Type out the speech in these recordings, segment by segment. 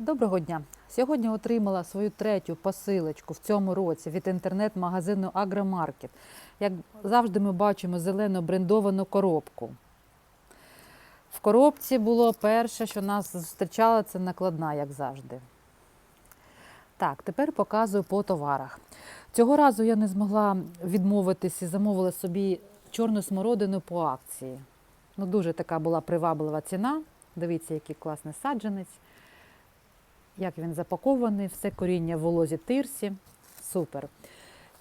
Доброго дня! Сьогодні отримала свою третю посилочку в цьому році від інтернет-магазину Агромаркет. Як завжди, ми бачимо зелену брендовану коробку. В коробці було перше, що нас зустрічало, це накладна, як завжди. Так, тепер показую по товарах. Цього разу я не змогла відмовитись і замовила собі чорну смородину по акції. Ну, дуже така була приваблива ціна. Дивіться, який класний саджанець як він запакований, все коріння в волозі тирсі. Супер.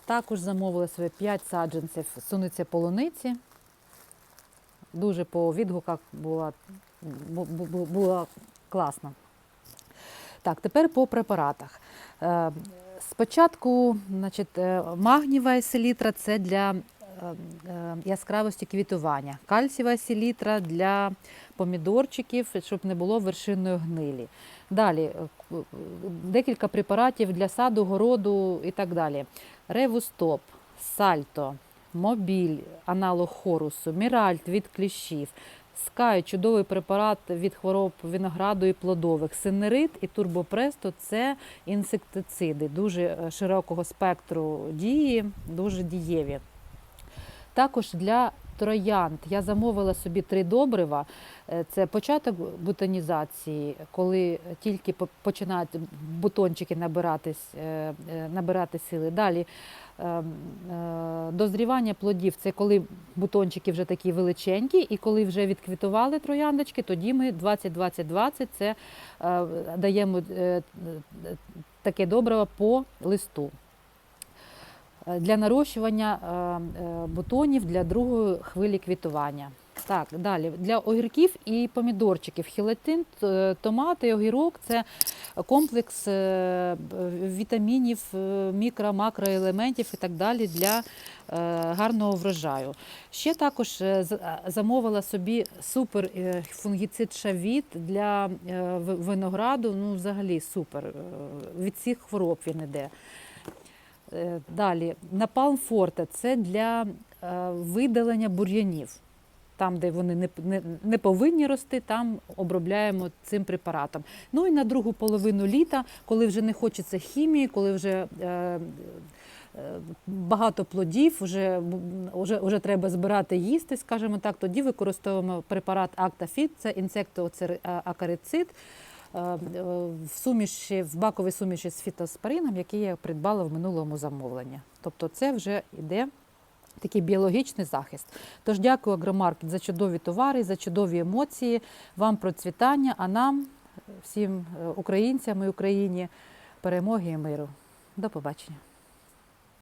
Також замовила собі 5 саджанців суниці полуниці. Дуже по відгуках була, бу- бу- була класно. Так, тепер по препаратах. Е, Спочатку значить, е, магнієва селітра це для яскравості квітування, кальцієва селітра для помідорчиків, щоб не було вершинної гнилі. Далі е, е, декілька препаратів для саду, городу і так далі. Ревустоп, сальто, мобіль, аналог хорусу, міральт від кліщів, скай, чудовий препарат від хвороб винограду і плодових, синерит і турбопресто це інсектициди дуже е, широкого спектру дії, дуже дієві. Також для троянд я замовила собі три добрива. Е, Це початок бутонізації, коли тільки починають бутончики набиратись, е, е, набирати сили. Далі е, е, дозрівання плодів це коли бутончики вже такі величенькі, і коли вже відквітували трояндочки, тоді ми 20-20-20 це даємо таке добриво по листу. Е, Для нарощування е, е, бутонів для другої хвилі квітування. Так, далі для огірків і помідорчиків. Хілатин, т- томат і огірок це комплекс вітамінів, мікро, макроелементів і так далі для гарного врожаю. Ще також замовила собі супер е, фунгіцид шавіт для винограду. Ну, взагалі супер. Від всіх хвороб він іде. Е, Далі, напалм форте це для е, видалення бур'янів. Там, де вони не, не, не повинні рости, там обробляємо цим препаратом. Ну і на другу половину літа, коли вже не хочеться хімії, коли вже е, е, багато плодів, вже, вже, вже треба збирати їсти, скажімо так, тоді використовуємо препарат Актафіт, це інсектоакарицид в суміші, в баковій суміші з фітоспорином, який я придбала в минулому замовленні. Тобто це вже йде такий біологічний захист. Тож дякую Агромаркет за чудові товари, за чудові емоції, вам процвітання, а нам, всім е, українцям і Україні, перемоги і миру. До побачення.